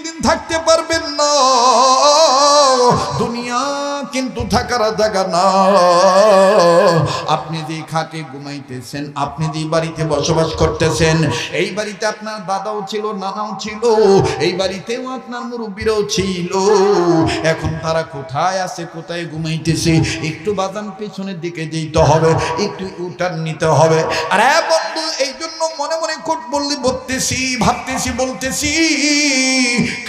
চিরদিন থাকতে পারবেন থাকার জায়গা না। আপনি যে খাটে ঘুমাইতেছেন, আপনি যে বাড়িতে বসবাস করতেছেন, এই বাড়িতে আপনার দাদাও ছিল, নানাও ছিল, এই বাড়িতেও আপনার মুরব্বীরাও ছিল। এখন তারা কোথায় আছে, কোথায় ঘুমাইতেছে, একটু বাদাম পেছনের দিকে যেতে হবে, একটু উঠান নিতে হবে। আর হ্যাঁ বন্ধু এই জন্য মনে মনে কোট বললি, বলতেছি, ভাবতেছি, বলতেছি,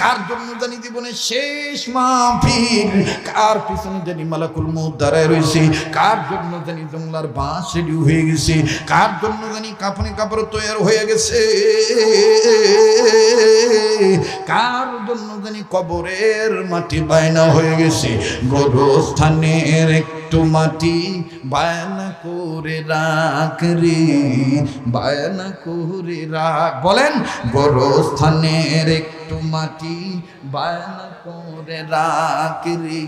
কার জন্য জানি জীবনের শেষ মাহফিল, কার পিছনে জানি মালাকুল মুখ দাঁড়ায় রয়েছে কার জন্য জানি জংলার বাঁশ রেডি হয়ে গেছে? কার জন্য জানি কাপড়ে কাপড় তৈরি হয়ে গেছে? কার জন্য জানি কবরের মাটি বায়না হয়ে গেছে? গোরস্থানের একটু মাটি বায়না করে রাখ রে, বায়না করে রাখ। বলেন গোরস্থানের একটু মাটি বায়না করে রাখ রে,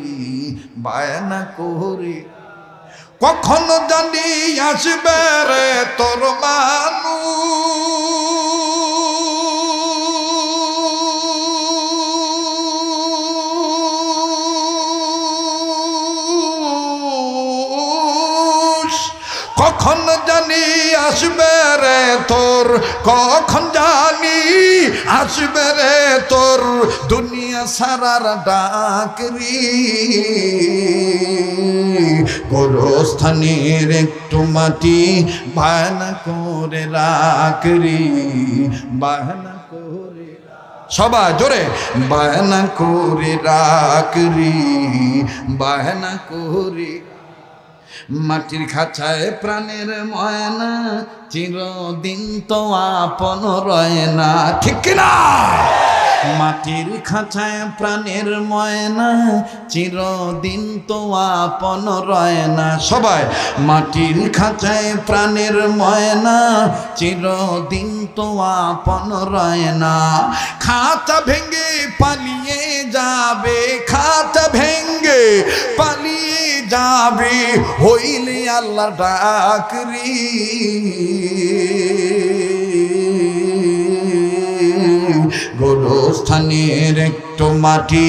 বায়না করে কখন জানি আসবে রে তোর মানুষ? আসবে রে তোর? কখন জানি আসবে রে তোর? দুনিয়া সারার ডাকরি। গোরস্থানের একটু মাটি বায়না করে রাখরি, বায়না করে সবাই জোরে, বায়না করে রাখরি, বায়না করে মাটির খাঁচায় প্রাণের ময়না চিরদিন তো আপন রয় না। ঠিক কিনা? মাটির খাঁচায় প্রাণের ময়না, চিরদিন তো আপন রয় না। সবাই, মাটির খাঁচায় প্রাণের ময়না, চিরদিন তো আপন রয় না। খাঁচা ভেঙে পালিয়ে যাবে, খাঁচা ভেঙ্গে পালিয়ে যাবে, হইলে আল্লাহ ডাকরি। গোরস্থানের একটু মাটি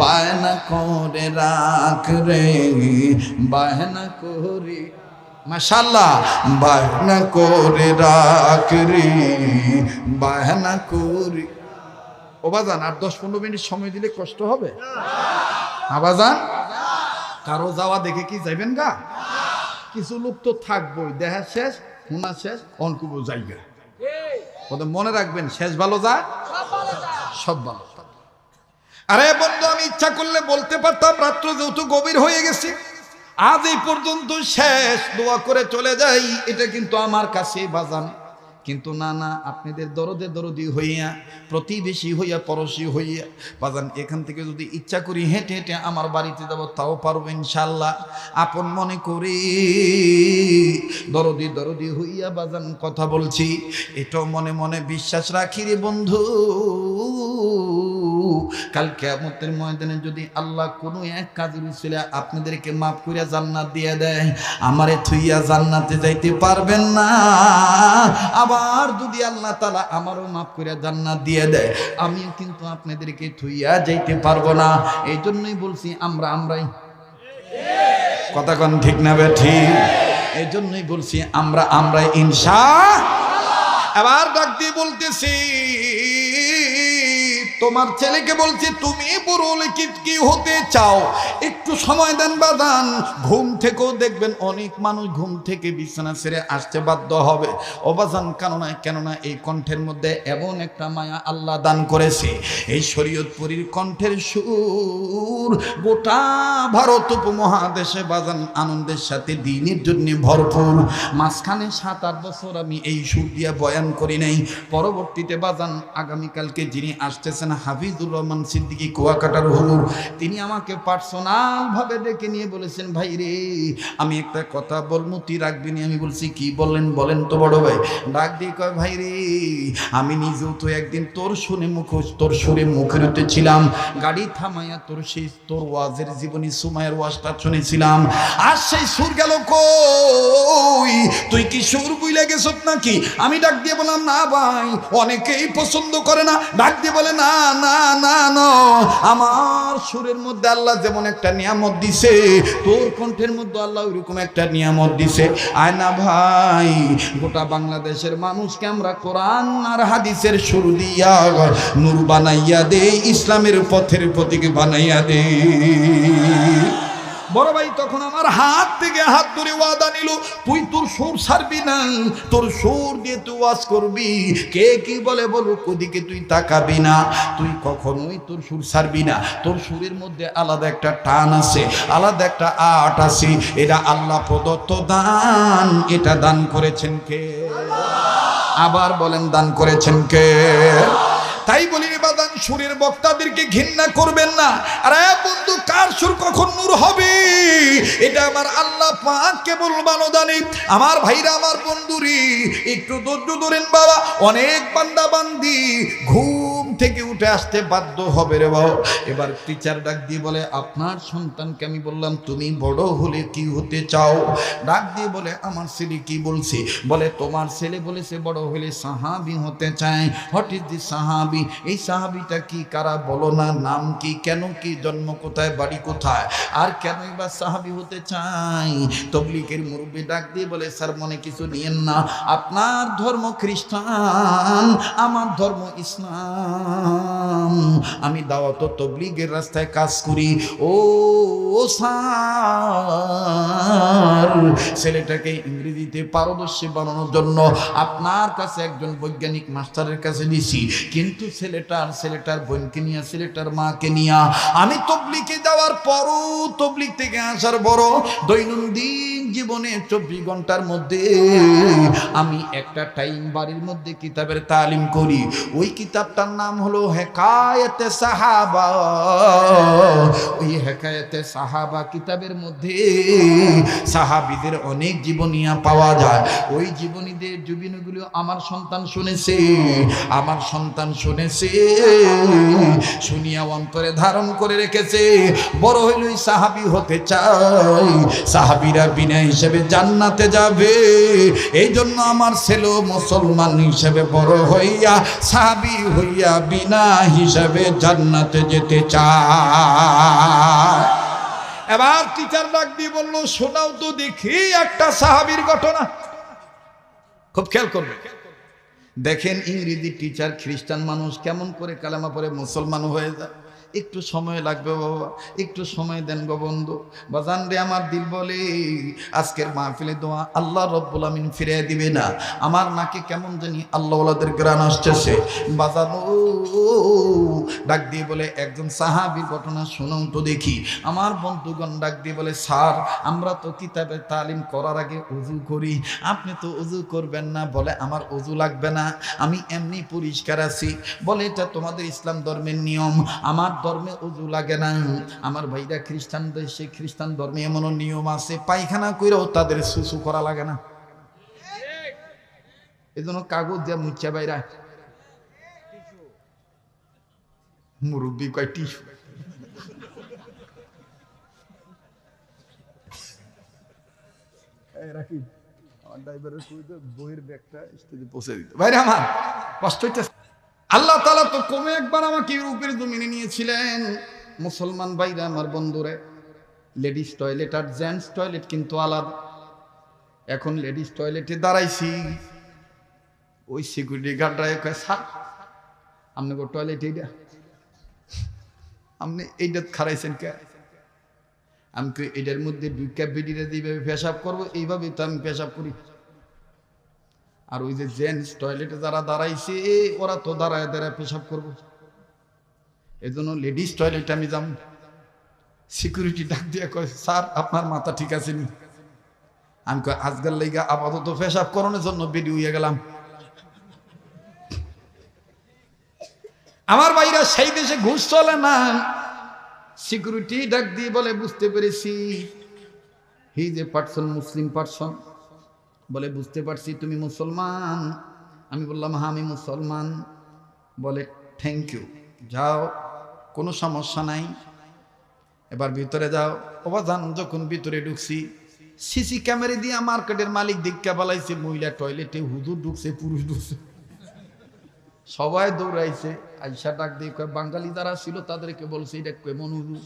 বায়না করে রাখ রে বায়না করে মাশাল্লাহ বায়না করে রাখ রে বায়না করে। ও বাজান আর দশ পনেরো মিনিট সময় দিলে কষ্ট হবে? আবাজান কারও যাওয়া দেখে কি যাইবেন গা? কিছু লোক তো থাকবই দেখা শেষ শোনা শেষ অনকুব ওদের মনে রাখবেন শেষ ভালো যায়? সব ভালো আরে বন্ধু, আমি ইচ্ছা করলে বলতে পারতাম, রাত্র যেহেতু গভীর হয়ে গেছে, আজ এই পর্যন্ত শেষ দোয়া করে চলে যাই, এটা কিন্তু আমার কাছে বাজান। কিন্তু না না, আপনাদের দরদে দরদি হইয়া, প্রতিবেশী হইয়া, পড়শি হইয়া, বাজান, এখান থেকে যদি ইচ্ছা করি হেঁটে হেঁটে আমার বাড়িতে যাব, তাও পারব ইনশাল্লাহ আপন মনে করি, দরদি দরদি হইয়া বাজান কথা বলছি, এটাও মনে মনে বিশ্বাস রাখি রে বন্ধু। কাল কেয়ামতের ময়দানে যদি আল্লাহ কোনো এক কাজের উচিলে আপনাদেরকে মাফ করিয়া জান্নাত দিয়ে দেয়, আমারে থুইয়া জান্নাতে যাইতে পারবেন না। আবার যদি আল্লাহ তালা আমারও মাফ করিয়া জান্নাত দিয়ে দেয়, আমিও কিন্তু আপনাদেরকে থুইয়া যাইতে পারব না। এই জন্যই বলছি আমরা আমরাই। কথা কন ঠিক না বে ঠিক? এই জন্যই বলছি আমরা আমরাই ইনসা এবার ডাক দিয়ে বলতেছি তোমার ছেলেকে বলছি, তুমি বড় হলে কি কি হতে চাও? একটু সময় দেন বাদান ঘুম থেকেও দেখবেন অনেক মানুষ ঘুম থেকে বিছানা ছেড়ে আসতে বাধ্য হবে। অবাজান কেননা কেননা এই কণ্ঠের মধ্যে এমন একটা মায়া আল্লাহ দান করেছে। এই শরীয়তপুরীর কণ্ঠের সুর গোটা ভারত উপমহাদেশে বাজান আনন্দের সাথে দিনের জন্য ভরপুর। মাঝখানে সাত, আট বছর আমি এই সুর দিয়া বয়ান করি নাই। পরবর্তীতে বাজান আগামীকালকে যিনি আসতেছেন হাফিজুর রহমান সিদ্দিকী কুয়াকাটার হুজুর, তিনি আমাকে পার্সোনাল ভাবে ডেকে নিয়ে বলেছেন, ভাই রে, আমি একটা কথা বলব, তুই রাখবি নি? আমি বলছি, কি বললেন বলেন তো বড় ভাই। ডাক দিয়ে কয়, ভাই রে, আমি নিজেও তো একদিন তোর শুনে মুখ তোর সুরে মুখের ছিলাম। গাড়ি থামাইয়া তোর সেই, তোর ওয়াজের জীবনী সুমায়ের ওয়াজটা শুনেছিলাম। আর সেই সুর গেল কই? তুই কি সুর বুইলে গেছত নাকি? আমি ডাক দিয়ে বললাম, না ভাই, অনেকেই পছন্দ করে না। ডাক দিয়ে বলে, না না না না। আমার সুরের মধ্যে আল্লাহ যেমন একটা নিয়ামত দিছে, তোর কণ্ঠের মধ্যে আল্লাহ ওইরকম একটা নিয়ামত দিছে। আয়না ভাই, গোটা বাংলাদেশের মানুষকে আমরা কোরআন আর হাদিসের সুর দিয়া নূর বানাইয়া দে ইসলামের পথের প্রতীক বানাইয়া দে বড় ভাই তখন আমার হাত থেকে হাত ধরে ওয়াদা নিল, তুই তোর সুর ছাড়বি না, তোর সুর দিয়ে তুই ওয়াজ করবি। কে কি বলে বলুক, ওদিকে তুই তাকাবি না। তুই কখনোই তোর সুর ছাড়বি না। তোর সুরের মধ্যে আলাদা একটা টান আছে, আলাদা একটা আট আছে। এটা আল্লাহ প্রদত্ত দান। এটা দান করেছেন কে? আবার বলেন, দান করেছেন কে? তাই বলি বাদান সুরের বক্তাদেরকে ঘৃণা করবেন না। আরে বন্ধু, কার সুর কখন নূর হবে? এটা আমার আল্লাহ পাক কেবল ভালো আমার ভাইরা, আমার বন্ধুরি, একটু ধৈর্য ধরেন বাবা। অনেক বান্দা বান্দি ঘুম থেকে উঠে আসতে বাধ্য হবে রে বাবা। এবার টিচার ডাক দিয়ে বলে, আপনার সন্তানকে আমি বললাম, তুমি বড় হলে কি হতে চাও? ডাক দিয়ে বলে, আমার ছেলে কি বলছে? বলে, তোমার ছেলে বলেছে, বড় হলে সাহাবি হতে চায়। হোয়াট ইজ দি সাহাবি? এই সাহাবিটা কি কারা বলো না, নাম কি, কেন কি, জন্ম কোথায়, বাড়ি কোথায়? আর কেনই বা সাহাবি হতে চাই তবলিকের মুরব্বী ডাক দিয়ে বলে, স্যার, মনে কিছু নিয়েন না। আপনার ধর্ম খ্রিস্টান, আমার ধর্ম ইসলাম। আমি দাওয়াত তবলিগের রাস্তায় কাজ করি। ও ছেলেটাকে ইংরেজিতে পারদর্শী বানানোর জন্য আপনার কাছে একজন বৈজ্ঞানিক মাস্টারের কাছে দিছি কিন্তু ছেলেটার ছেলেটার বোনকে নিয়ে, ছেলেটার মাকে নিয়ে। আমি তবলিকে যাওয়ার পরও তবলিক থেকে আসার বড় দৈনন্দিন জীবনে চব্বিশ ঘণ্টার মধ্যে আমি একটা টাইম বাড়ির মধ্যে কিতাবের তালিম করি। ওই কিতাবটার নাম হলো হেকায়েতে সাহাবা। ওই হেকায়েতে সাহাবা কিতাবের মধ্যে সাহাবিদের অনেক জীবনিয়া পাওয়া যায়। ওই জীবনীদের জীবনীগুলো আমার সন্তান শুনেছে। আমার সন্তান শুনেছে, শুনিয়া অন্তরে ধারণ করে রেখেছে, বড় হইলই সাহাবি হতে চাই, সাহাবিরা বিনা হিসেবে জান্নাতে যাবে। এই জন্য আমার ছেলে মুসলমান হিসেবে বড় হইয়া, সাহাবি হইয়া বিনা হিসেবে জান্নাতে যেতে চায়। এবার টিচার ডাক দিয়ে বলল, শোনাও তো দেখি একটা সাহাবির ঘটনা। খুব খেয়াল করবে। দেখেন ইংরেজি টিচার খ্রিস্টান মানুষ কেমন করে কালামা পরে মুসলমান হয়ে যায়। একটু সময় লাগবে বাবা, একটু সময় দেন গো বন্ধু। বাজান রে আমার দিল বলে, আজকের মাহফিলে দোয়া আল্লাহ রব্বুল আমিন ফিরিয়ে দিবে না। আমার নাকে কেমন জানি আল্লাহ ওলাদের গ্রান আসতেছে। বাজানো ডাক দিয়ে বলে, একজন সাহাবির ঘটনা শুনুন তো দেখি। আমার বন্ধুগণ ডাক দিয়ে বলে, স্যার, আমরা তো কিতাবের তালিম করার আগে উজু করি। আপনি তো উজু করবেন না। বলে, আমার উজু লাগবে না। আমি এমনি পরিষ্কার আছি। বলে, এটা তোমাদের ইসলাম ধর্মের নিয়ম। আমার ধর্মে উজু লাগে না। আমার ভাইরা খ্রিস্টান দেশে খ্রিস্টান ধর্মে এমন নিয়ম আছে পায়খানা কইরাও তাদের সুসু করা লাগে না। এই জন্য কাগজ দিয়ে মুচ্চা বাইরা। মুরব্বী কয় টিস্যু। রাখি আমার ড্রাইভারের বইয়ের ব্যাগটা স্টেজে পৌঁছে দিতে। ভাইরা আমার কষ্ট হইতেছে। আল্লাহ তালা তো কমে একবার আমাকে ইউরোপের জমিনে নিয়েছিলেন। মুসলমান ভাইরা, আমার বন্ধুরে, লেডিস টয়লেট আর জেন্টস টয়লেট কিন্তু আলাদা। এখন লেডিস টয়লেটে দাঁড়াইছি। ওই সিকিউরিটি গার্ডরা কয়, স্যার আপনি গো টয়লেট এইটা আপনি এইটা খারাইছেন কে? আমি এটার মধ্যে দুইটা বেডিরে যেভাবে পেশাব করব এইভাবে তো আমি পেশাব করি। আর ওই যে জেন্টস টয়লেটে যারা দাঁড়াইছে ওরা তো দাঁড়ায় দাঁড়ায় পেশাব করব। এই জন্য লেডিস টয়লেটে আমি যাম। সিকিউরিটি ডাক দিয়ে কয়, স্যার, আপনার মাথা ঠিক আছে নি? আমি কয় আজকাল লেগা আপাতত পেশাব করানোর জন্য বেডি হইয়া গেলাম। আমার ভাইরা সেই দেশে ঘুষ চলে না। সিকিউরিটি ডাক দিয়ে বলে, বুঝতে পেরেছি। হি যে পার্সন, মুসলিম পার্সন। বলে, বুঝতে পারছি তুমি মুসলমান। আমি বললাম হ্যাঁ আমি মুসলমান। বলে থ্যাংক ইউ যাও, কোনো সমস্যা নাই। এবার ভিতরে যাও। ওবা যান যখন ভিতরে ঢুকছি, সিসি ক্যামেরা দিয়ে মার্কেটের মালিক দীক্ষা বালাইছে, মহিলা টয়লেটে হুজুর ঢুকছে, পুরুষ ঢুকছে। সবাই দৌড়াইছে, আইসা ডাক দিয়ে বাঙালি যারা ছিল তাদেরকে বলছে, এটা কেমন উজু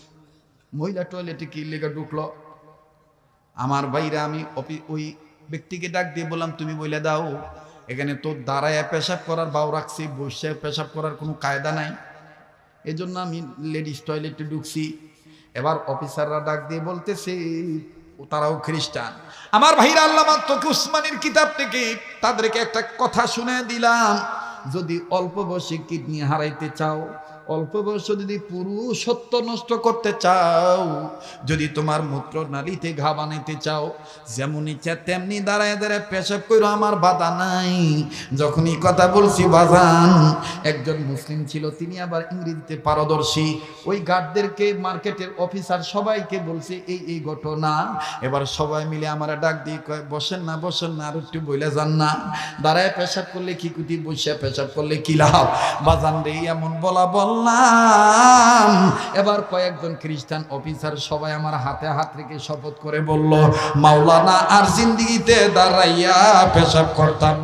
মহিলা টয়লেটে কি লেগে ঢুকলো? আমার বাইরে আমি ওই ব্যক্তিকে ডাক দিয়ে বললাম, তুমি বলে দাও। এখানে তো দাঁড়ায় পেশাব করার বাউ রাখছি, বসে পেশাব করার কোনো কায়দা নাই। এজন্য আমি লেডিস টয়লেটে ঢুকছি। এবার অফিসাররা ডাক দিয়ে বলতেছে, তারাও খ্রিস্টান। আমার ভাইরা আল্লাহ তোকে উসমানের কিতাব থেকে তাদেরকে একটা কথা শুনে দিলাম, যদি অল্প বয়সে কিডনি হারাইতে চাও অল্প বয়স যদি পুরুষত্ব নষ্ট করতে চাও, যদি তোমার মূত্র নালীতে ঘা বানাইতে চাও, যেমন ইচ্ছা তেমনি দাঁড়ায় দাঁড়ায় পেশাব করো আমার বাধা নাই। যখনই কথা বলছি, বাজান, একজন মুসলিম ছিল, তিনি আবার ইংরেজিতে পারদর্শী। ওই গার্ডদেরকে, মার্কেটের অফিসার সবাইকে বলছে, এই এই ঘটনা। এবার সবাই মিলে আমার ডাক দিয়ে কয়, বসেন না বসেন না, আর একটু বইলে যান না। দাঁড়ায় পেশাব করলে কি কুটি বসে পেশাব করলে কি লাভ? বাজান রে, এমন বলা বললাম। এবার কয়েকজন খ্রিস্টান অফিসার সবাই আমার হাতে হাত রেখে শপথ করে বলল, মাওলানা আর জিন্দিগিতে দাঁড়াইয়া পেশাব করতাম